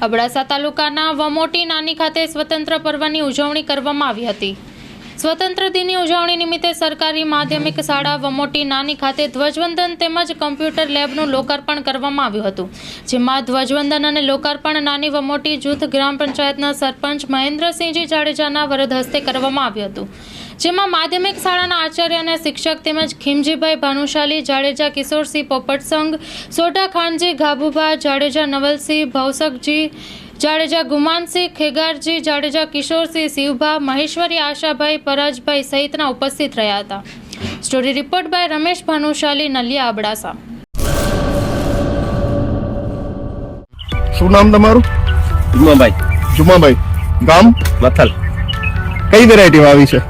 અબડાસા તાલુકાના વમોટી નાની ખાતે સ્વતંત્ર પર્વની ઉજવણી કરવામાં આવી હતી. સ્વતંત્ર દિનની ઉજવણી નિમિત્તે સરકારી માધ્યમિક શાળા વમોટી નાની ખાતે ધ્વજવંદન તેમજ કમ્પ્યુટર લેબનું લોકાર્પણ કરવામાં આવ્યું હતું. જેમાં ધ્વજવંદન અને લોકાર્પણ નાની વમોટી જૂથ ગ્રામ પંચાયતના સરપંચ મહેન્દ્રસિંહજી જાડેજાના વરદ હસ્તે કરવામાં આવ્યું હતું. જેમાં માધ્યમિક શાળાના આચાર્ય અને શિક્ષક તેમજ ખીમજીભાઈ ભાનુશાલી, જાડેજા કિશોરસિંહ પોપટસંગ, સોઢા ખાનજી ગાભુભા, જાડેજા નવલસિંહ ભવસકજી જાડેજા ગુમાનસિંહ ખેગારજી જાડેજા કિશોરસિંહ શિવભા મહેશ્વરી આશાભાઈ પરાજભાઈ સહિતના ઉપસ્થિત રહ્યા હતા. Story report by Ramesh Bhanushali Naliya Abdasa. શું નામ તમારું? જુમાભાઈ. જુમાભાઈ. ગામ? મથલ કઈ વેરાયટી આવી છે?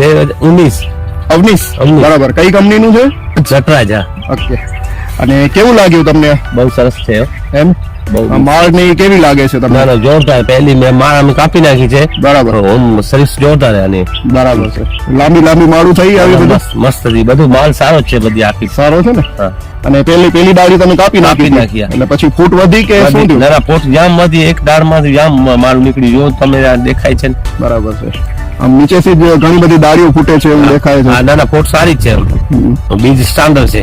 બે હજાર ઉન્નીસ અવનીશ. અવનીશ. બરાબર. કઈ કંપનીનું છે? જટરાજા. ઓકે અને કેવું લાગ્યું તમને? બહુ સરસ છે. એમ? બહુ માળ ને કેવી લાગે છે તમને? જોરદાર. પહેલી મેં માળ અમે કાપી નાખી છે. બરાબર. ઓમ સર્વિસ જોરદાર આની. બરાબર છે. લાંબી લાંબી માળું થઈ આવી બધું? મસ્ત બધું માલ સારો છે બધી આખી. સારો છે ને? અને પેલી પેલી ડાળી તમે કાપી નાખી નાખી, એટલે પછી ફૂટ વધી કે શું થયું? ના ના જામમાંથી એક ડાળમાંથી જામ માલ નીકળી જો તમે દેખાય છે બરાબર છે. આમ નીચેથી ઘણી બધી ડાળીઓ ફૂટે છે એવું દેખાય છે. ના ના પોટ સારી જ છે બીજ સ્ટાન્ડર્ડ છે.